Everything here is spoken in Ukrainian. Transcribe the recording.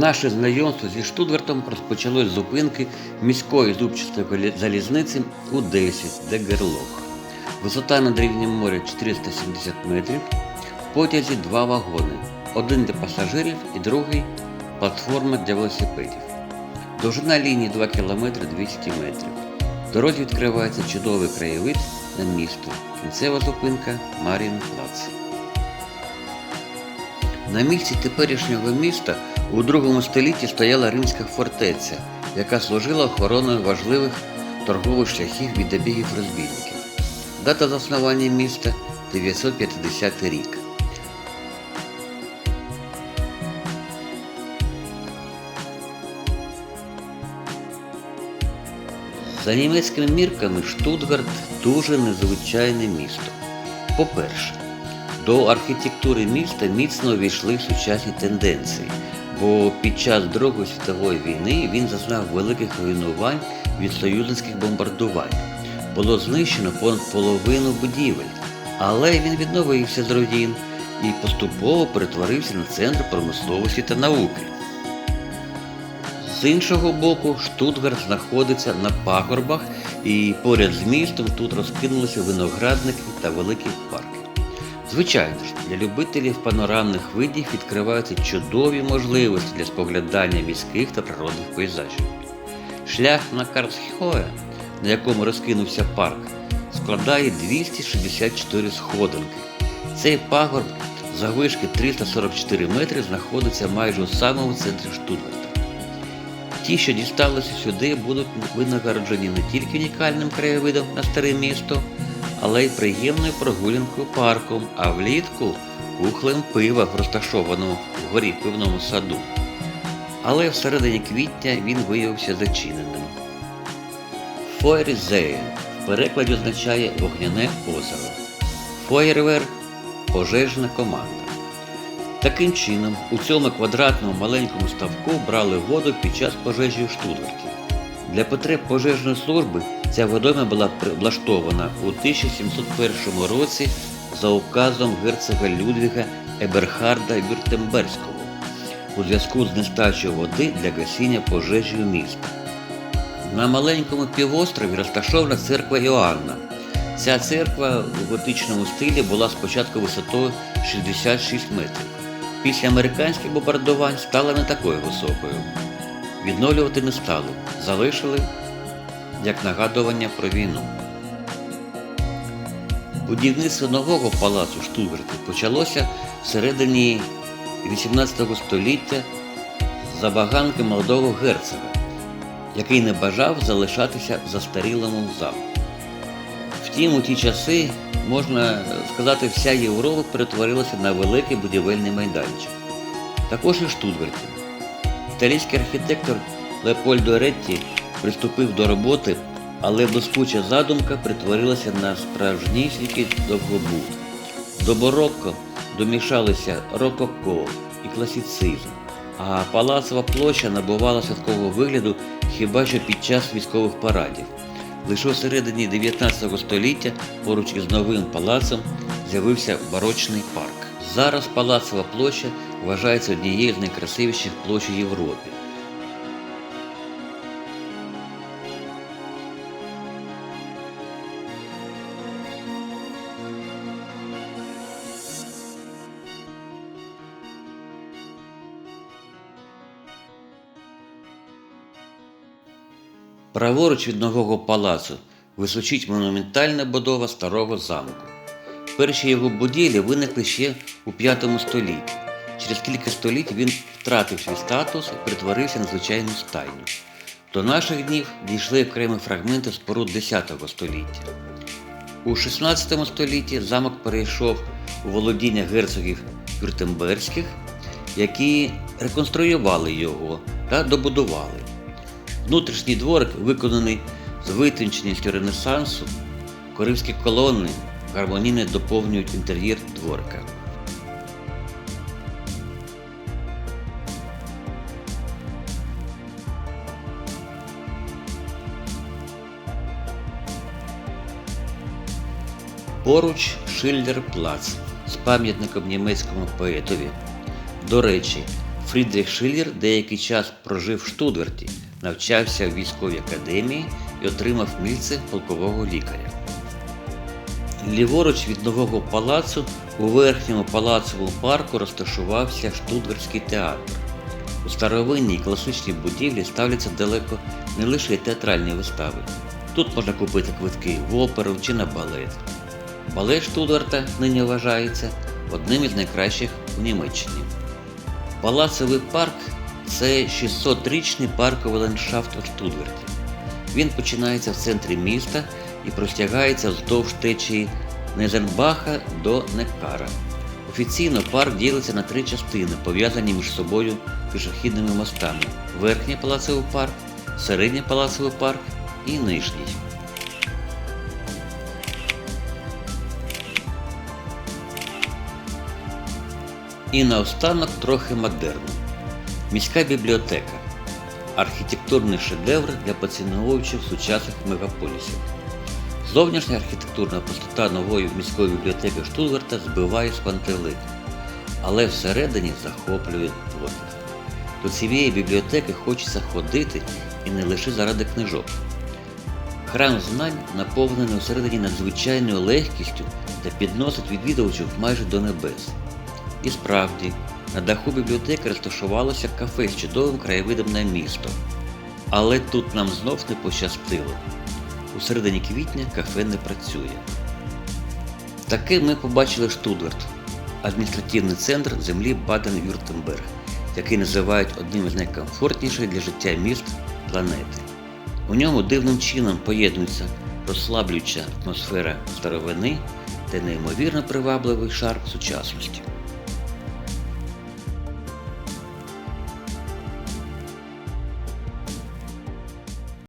Наше знайомство зі Штутгартом розпочалось з зупинки міської зубчастої залізниці у 10 Дегерлох. Висота над рівнем моря 470 метрів. В потязі два вагони. Один для пасажирів і другий платформа для велосипедів. Довжина лінії 2 км 200 метрів. Дорозі відкривається чудовий краєвид на місто. Кінцева зупинка Марінплац. На місці теперішнього міста у другому столітті стояла римська фортеця, яка служила охороною важливих торгових шляхів від набігів розбійників. Дата заснування міста 950 рік. За німецькими мірками Штутгарт дуже незвичайне місто. По-перше, до архітектури міста міцно увійшли сучасні тенденції, бо під час Другої світової війни він зазнав великих руйнувань від союзницьких бомбардувань. Було знищено понад половину будівель, але він відновився з руїн і поступово перетворився на центр промисловості та науки. З іншого боку, Штутгарт знаходиться на пагорбах і поряд з містом тут розкинулися виноградники та великі. Звичайно ж, для любителів панорамних видів відкриваються чудові можливості для споглядання міських та природних пейзажів. Шлях на Карсхоє, на якому розкинувся парк, складає 264 сходинки. Цей пагорб заввишки 344 метри знаходиться майже у самому центрі Штутгарта. Ті, що дісталися сюди, будуть винагороджені не тільки унікальним краєвидом на старе місто, але й приємною прогулянкою парком, а влітку кухлем пива, розташованого вгорі пивному саду. Але всередині квітня він виявився зачиненим. Фойрзеє в перекладі означає вогняне озеро. Фойерверк пожежна команда. Таким чином, у цьому квадратному маленькому ставку брали воду під час пожежі у Штутгарті. Для потреб пожежної служби ця водойма була облаштована у 1701 році за указом герцога Людвіга Еберхарда Вюртемберського у зв'язку з нестачею води для гасіння пожежі міста. На маленькому півострові розташована церква Іоанна. Ця церква у готичному стилі була спочатку висотою 66 метрів. Після американських бомбардувань стала не такою високою. Відновлювати не стали, залишили як нагадування про війну. Будівництво нового палацу Штутгарті почалося всередині 18 століття з забаганки молодого герцога, який не бажав залишатися в застарілому замку. Втім, у ті часи, можна сказати, вся Європа перетворилася на великий будівельний майданчик. Також і Штутгарті. Італійський архітектор Леопольдо Ретті приступив до роботи, але блискуча задумка перетворилася на справжнісінький довгобуд. До барокко домішалися рококо і класицизм, а палацова площа набувала святкового вигляду хіба що під час військових парадів. Лише у середині 19 століття поруч із новим палацом з'явився барочний парк. Зараз палацова площа вважається однією з найкрасивіших площ у Європі. Праворуч від нового палацу височить монументальна будова старого замку. Перші його будівлі виникли ще у V столітті. Через кілька століть він втратив свій статус і перетворився на звичайну стайню. До наших днів дійшли окремі фрагменти споруд X століття. У XVI столітті замок перейшов у володіння герцогів Вюртемберських, які реконструювали його та добудували. Внутрішній дворик виконаний з витонченістю Ренесансу, корівські колони гармонійно доповнюють інтер'єр дворика. Поруч Шильдер Плац з пам'ятником німецькому поетові. До речі, Фрідріх Шиллер деякий час прожив в Штутгарті, навчався в військовій академії і отримав місце полкового лікаря. Ліворуч від нового палацу у верхньому палацовому парку розташувався Штутгартський театр. У старовинній класичній будівлі ставляться далеко не лише театральні вистави. Тут можна купити квитки в оперу чи на балет. Балет Штутгарта нині вважається одним із найкращих у Німеччині. Палацовий парк це 600-річний парковий ландшафт у Штутгарті. Він починається в центрі міста і простягається вздовж течії Незенбаха до Некара. Офіційно парк ділиться на три частини, пов'язані між собою пішохідними мостами: верхній палацовий парк, середній палацовий парк і нижній. І наостанок трохи модерну. Міська бібліотека архітектурний шедевр для поціновувачів сучасних мегаполісів. Зовнішня архітектурна простота нової міської бібліотеки Штутгарта збиває з пантелику, але всередині захоплює подих. До цієї бібліотеки хочеться ходити і не лише заради книжок. Храм знань наповнений усередині надзвичайною легкістю та підносить відвідувачів майже до небес. І справді, на даху бібліотеки розташувалося кафе з чудовим краєвидом на місто. Але тут нам знов не пощастило. У середині квітня кафе не працює. Таки ми побачили Штутгарт, адміністративний центр землі Баден-Вюртемберг, який називають одним із найкомфортніших для життя міст планети. У ньому дивним чином поєднується розслаблююча атмосфера старовини та неймовірно привабливий шар сучасності.